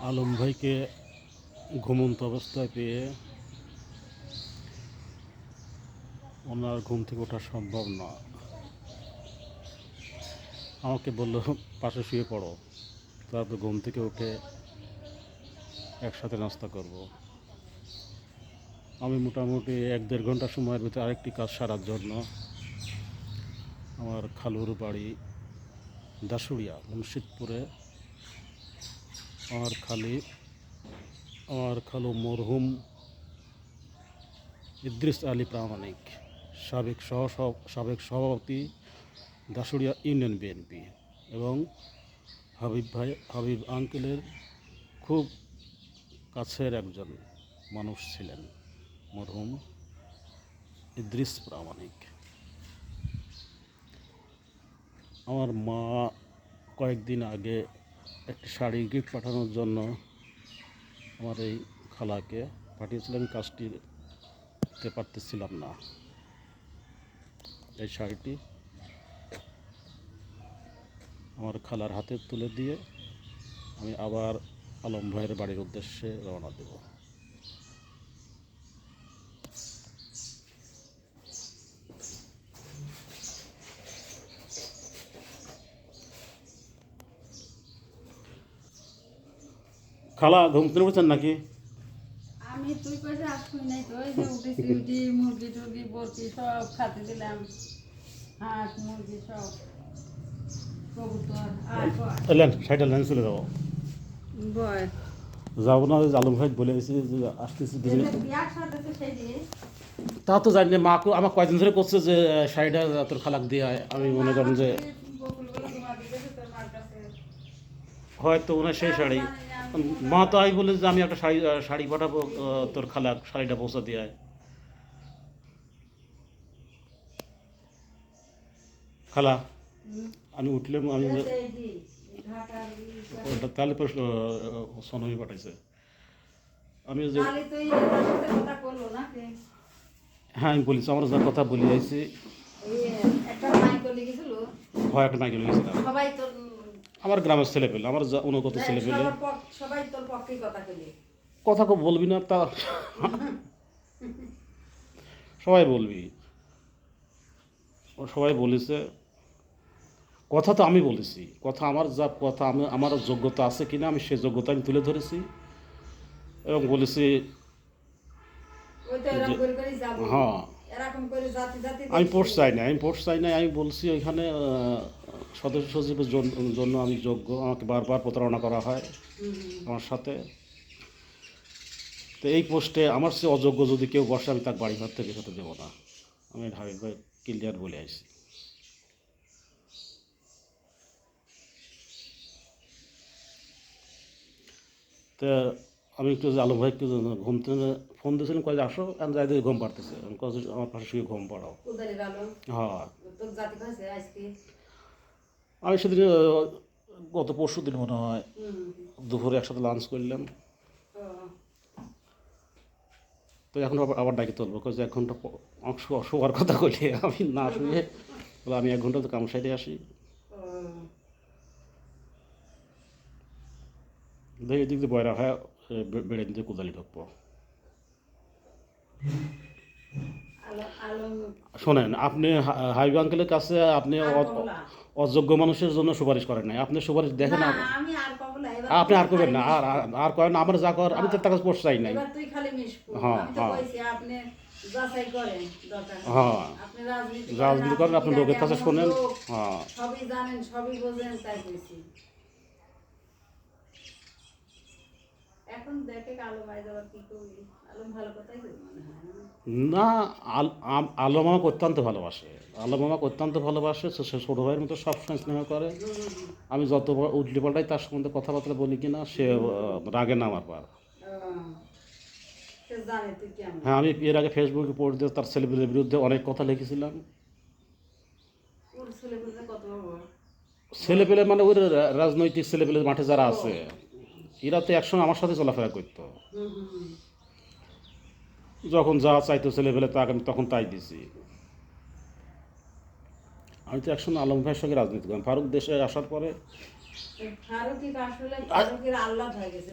আলম ভাইকে ঘুমন্ত অবস্থায় পেয়ে ওনার ঘুম থেকে ওঠা সম্ভব না। আমাকে বলল, পাশে শুয়ে পড়ো। তারপর ঘুম থেকে উঠে একসাথে নাস্তা করব। আমি মোটামুটি এক দেড় ঘণ্টা সময়ের ভিতরে আরেকটি কাজ সারার জন্য আমার খালুর বাড়ি দাসুরিয়া মুর্শিদপুরে আমার খালি আমার খালু মরহুম ইদ্রিস আলী প্রামাণিক, সাবেক সহ সাবেক সভাপতি দাসুরিয়া ইউনিয়ন বিএনপি এবং হাবিব ভাই, হাবিব আঙ্কেলের খুব কাছের একজন মানুষ ছিলেন মরহুম ইদ্রিস প্রামাণিক। আমার মা কয়েকদিন আগে একটি শাড়ি গিফট পাঠানোর জন্য আমার এই খালাকে পাঠিয়েছিলেন কাজটিতে পারতেছিলাম না। এই শাড়িটি আমার খালার হাতে তুলে দিয়ে আমি আবার আলম ভাইয়ের বাড়ির উদ্দেশ্যে রওনা দেব। খালা ঘুম থেকে উঠেছেন নাকি? আমি তুই কইছে আর নাই তো ওই যে উঠেছি উঠি মুরগি টুরগি বলছি সব খাতে দিলাম হাঁস মুরগি সব কবুতর আর বয়। এলেন সাইড লাইন চলে যাব বয়। যাব না ওই আলম ভাই বলে যে আসতেছি তো তা জানি মা আমার কয়দিন ধরে করছে যে শাড়িটা তোর খালাক দিয়ে। আমি মনে করেন যে হয়তো ওনার সেই শাড়ি। মা তো আমি বলে যে আমি একটা শাড়ি শাড়ি পাঠাবো তোর খালাক শাড়িটা পৌঁছা দিয়ে আয়। খালা আমি উঠলাম আমি তাহলে সনমি পাঠাইছে। আমি যে? হ্যাঁ আমি বলেছি আমার যা কথা বলে আইছি এই একটা মাইক সবাই তোর আমার গ্রামের ছেলে পেলে আমার যা অনুগত ছেলে পেলে। সবাই তোর পক্ষেই কথা কইলি কথা বলবি না তা সবাই বলবি। ও সবাই বলেছে। কথা তো আমি বলেছি। কথা আমার যা কথা আমি আমার যোগ্যতা আছে কিনা আমি সেই যোগ্যতা আমি তুলে ধরেছি। এবং বলেছি হ্যাঁ। আমি পোস্ট চাই না আমি পোস্ট চাই না আমি বলছি ওইখানে সদস্য সচিবের জন্য আমি যোগ্য। আমাকে বারবার প্রতারণা করা হয় আমার সাথে। তো এই পোস্টে আমার সে অযোগ্য যদি কেউ বসে আমি তার বাড়ি ঘর থেকে হতে দেবো না। আমি হাবিব ভাই ক্লিয়ার বলে আসি তা আমি একটু আলম ভাই একটু ঘুম থেকে ফোন দিয়েছিলাম কয়ে যে আসো আমি যাই দিয়ে ঘুম পাড়তেছে। আমার পাশে শুয়ে ঘুম পাড়াও। হ্যাঁ তোর জাতি কাছে আজকে আমি সেদিন গত পরশু দিন মনে হয় দুপুরে একসাথে লাঞ্চ করলাম তো এখন আবার আবার ডাকি তুলবো কাজ এক ঘণ্টা অংশ শোয়ার কথা কইলে আমি না শুয়ে বলে আমি এক ঘণ্টা তো কাম সাইডে আসি। দেখি এদিক দিয়ে বয়রা হয় বেড়ে দিয়ে কোদালি ঢুকবো শোনেন আপনি হা- হাবিব আঙ্কেলের কাছে আপনি অযোগ্য মানুষের জন্য সুপারিশ করেন নাই। আপনি সুপারিশ দেখেন আপনি আর করবেন না। আর আর- করেন না, আমার যা কর আমি তো তার কাছে চাই নাই। হ্যাঁ, আমি তো হ্যাঁ। কইছি আপনি যাচাই করেন দরকার। হ্যাঁ। আপনি রাজনীতি করেন আপনি লোকের কাছে শোনেন। হ্যাঁ সবই জানেন সবই বোঝেন তাই কইছি এখন দেখে কালো ভাই যাবার কি করবি আলম ভালো কথাই কই মনে হয় না? আল- আম- অত্যন্ত ভালোবাসে। আলম আমাকে অত্যন্ত ভালোবাসে সে ছোটো ভাইয়ের মতো সবসময় স্নেহ করে। আমি যত উল্টি পাল্টাই তার সম্বন্ধে কথাবার্তা বলি কিনা সে রাগে না আমার পর হ্যাঁ আমি এর আগে ফেসবুকে পোস্ট দিয়ে তার ছেলেপেলের বিরুদ্ধে অনেক কথা লিখেছিলাম। ছেলেপেলে মানে ওই রাজনৈতিক ছেলেপেলে মাঠে যারা আছে এরা তো একসঙ্গে আমার সাথে চলাফেরা করতো। যখন যা চাইতো ছেলেপেলে তাকে আমি তখন তাই দিছি। আমি তো একসঙ্গে আলম ভাইয়ের সঙ্গে রাজনীতি করলাম ফারুক দেশে আসার পরে